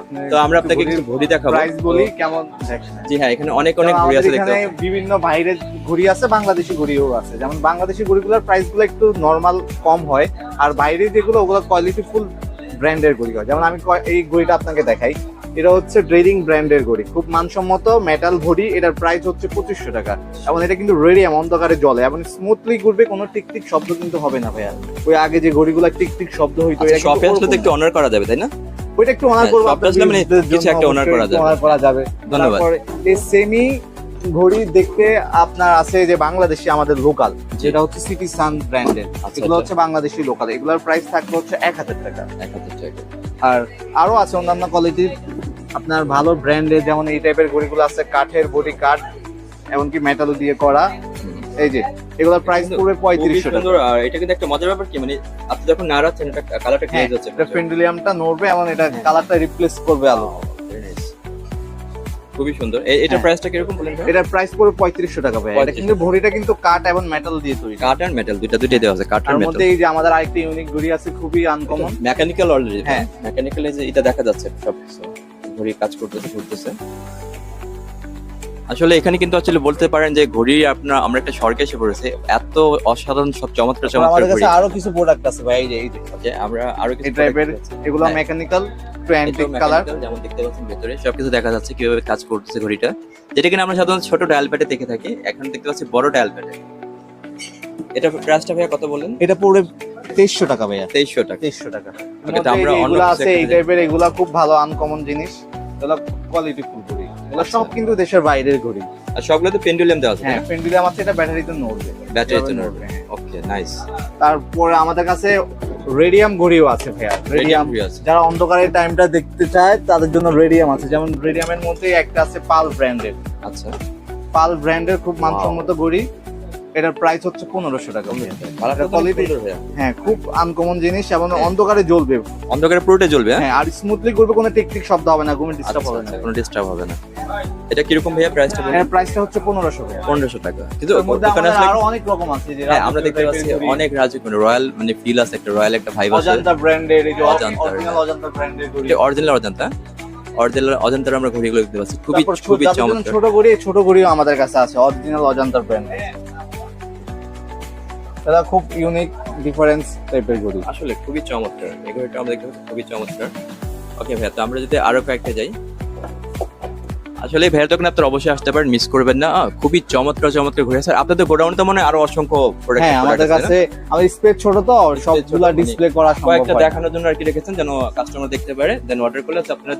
আপনি তো আমরা আপনাকে একটু ঘড়ি দেখাবো। প্রাইস বলি কেমন জি হ্যাঁ এখানে অনেক অনেক ঘড়ি আছে দেখতে এখানে বিভিন্ন বাইরের ঘড়ি আছে বাংলাদেশি ঘড়িও আছে। যেমন বাংলাদেশি ঘড়িগুলোর প্রাইস একটু নর্মাল কম হয় আর বাইরে যেগুলো ওগুলো কোয়ালিটি ফুল ব্র্যান্ডের ঘড়ি হয়। যেমন আমি এই ঘড়িটা আপনাকে দেখাই। এটা হচ্ছে ড্রেডিং ব্র্যান্ডের ঘড়ি। খুব মানসম্মত মেটাল ঘড়ি এটার প্রাইস হচ্ছে পঁচিশশো টাকা। এবং এটা কিন্তু রেডিয়াম অন্ধকারে জলে এবং স্মুথলি ঘুরবে কোনো টিকটিক শব্দ কিন্তু হবে না ভাইয়া। ওই আগে যে ঘড়িগুলো টিকটিক শব্দ হইতো আচ্ছা এটা একটু অনার করা যাবে তাই না? ওইটা একটু অনার হ্যাঁ, করব মানে কিছু একটা অবশ্যই করা যাবে। honor করা যাবে। ধন্যবাদ। এই সেমি ঘড়ি দেখতে আপনার আছে যে বাংলাদেশি আমাদের লোকাল যেটা হচ্ছে সিটি সান ব্র্যান্ডের এগুলো। হচ্ছে বাংলাদেশি লোকাল এগুলোর প্রাইস থাকবে হচ্ছে এক হাজার টাকা। এক হাজার টাকা। আর আরও আছে অন্যান্য কোয়ালিটির আপনার ভালো ব্র্যান্ডের যেমন এই টাইপের ঘড়িগুলো আছে কাঠের বডি কাঠ এমনকি মেটাল দিয়ে করা। এই যে এগুলোর প্রাইস। পড়বে পঁয়ত্রিশশো টাকা। আর এটা কিন্তু একটা মজার ব্যাপার কি মানে আপনি যখন নাড়াচ্ছেন এটা কালারটা হ্যাঁ, ক্লিয়ার যাচ্ছে এটা পেন্ডুলিয়ামটা নড়বে এবং এটা কালারটা রিপ্লেস করবে আলো। খুবই সুন্দর। এ- এটার হ্যাঁ। প্রাইসটা কীরকম বলেন? এটার প্রাইস পড়বে পঁয়ত্রিশশো টাকা ভাই। এটা কিন্তু ঘড়িটা কিন্তু কাঠ এবং মেটাল দিয়ে তৈরি। কাঠ আর মেটাল দুইটা দুইটাই দেওয়া আছে কাঠ আর মেটাল মধ্যে এই যে আমাদের আরেকটা ইউনিক ঘড়ি আছে খুবই আনকমন মেকানিক্যাল অলরেডি হ্যাঁ। হ্যাঁ মেকানিক্যাল যে এটা দেখা যাচ্ছে সব ঘড়ি কাজ করতেছে ঘুরতেছে। আসলে এখানে কিন্তু আসলে বলতে পারেন যে ঘড়ি আপনার আমরা একটা স্বর্গে এসে পড়েছে। এত অসাধারণ সব চমৎকার চমৎকার আমাদের ঘড়ি। কাছে আরও কিছু প্রোডাক্ট আছে ভাই এই যে এই যে। যে আমরা আরও কিছু টাইপের এগুলো। মেকানিক্যাল কালার যেমন দেখতে পাচ্ছেন ভেতরে সবকিছু দেখা যাচ্ছে কীভাবে কাজ করতেছে ঘড়িটা। যেটা কিনা আমরা সাধারণত ছোট ডায়াল প্যাডে দেখে থাকি এখন দেখতে পাচ্ছি বড় ডায়াল প্যাডে এটা প্রাইসটা ভাইয়া কত বললেন? এটা পড়বে তেইশশো টাকা ভাইয়া। তেইশশো টাকা। তেইশশো টাকা। আমরা অন্য আছে এই টাইপের এগুলা খুব ভালো আনকমন জিনিস। এগুলো কোয়ালিটি ফুল ঘড়ি। সব কিন্তু দেশের বাইরের ঘড়ি। আর সবগুলো তো পেন্ডুলিয়াম দেওয়া আছে হ্যাঁ পেন্ডুলিয়াম আছে এটা ব্যাটারিতে নড়বে ব্যাটারিতে নড়বে। ওকে নাইস তারপরে আমাদের কাছে রেডিয়াম ঘড়িও আছে ভাইয়া। রেডিয়াম যারা অন্ধকারের টাইমটা দেখতে চায় তাদের জন্য রেডিয়াম আছে। যেমন রেডিয়ামের মধ্যে একটা আছে পাল ব্র্যান্ডের। আচ্ছা। পাল ব্র্যান্ডের খুব মানসম্মত ঘড়ি। এটার প্রাইস হচ্ছে পনেরোশো টাকা। হ্যাঁ খুব আনকমন জিনিস এবং হ্যাঁ। অন্ধকারে জ্বলবে। অন্ধকারে পুরোটাই জ্বলবে হ্যাঁ? হ্যাঁ আর স্মুথলি করবে কোনো টিকটিক শব্দ হবে না ঘুমে ডিস্টার্ব আচ্ছা, হবে না। আচ্ছা, কোনো ডিস্টার্ব হবে না। এটা কীরকম ভাইয়া প্রাইসটা বলুন প্রাইসটা হচ্ছে টাকা। পনেরোশো টাকা। কিন্তু দোকানে আমাদের আসলে আরও অনেক রকম আছে যে হ্যাঁ আমরা দেখতে পাচ্ছি অনেক রাজুক মানে রয়্যাল মানে ফিল আছে একটা রয়্যাল একটা ভাইব আছে। অজন্তা ব্র্যান্ডের এই যে অজন্তা, অরিজিনাল অজন্তা ব্র্যান্ডের ঘড়ি। অরিজিনাল অজন্তা অরিজিনাল অজন্তার আমরা ঘড়িগুলো দেখতে পাচ্ছি। খুবই খুবই চমৎকার। ছোট ঘড়ি ছোট ঘড়িও আমাদের কাছে আছে অরিজিনাল অজন্তা ব্র্যান্ডের এটা খুব ইউনিক ডিফারেন্স টাইপের ঘড়ি আসলে খুবই চমৎকার। এই ঘড়িটা আমরা দেখতে খুবই চমৎকার। ওকে ভাইয়া তো আমরা যদি আরও কয়েকটা যাই। আসলে ভাইয়ের দোকানে আপনারা অবশ্যই আসতে পারেন মিস করবেন না। খুবই চমৎকার চমৎকার ঘড়ি আছে আপনাদের গোডাউনে তো মনে হয় আরও অসংখ্য product- হ্যাঁ আমাদের? কাছে আমাদের স্পেস ছোট তো সবগুলা ডিসপ্লে করা সম্ভব কয়েকটা দেখানোর জন্য আর কি রেখেছেন যেন কাস্টমার দেখতে পারে। দেন অর্ডার করলে আপনারা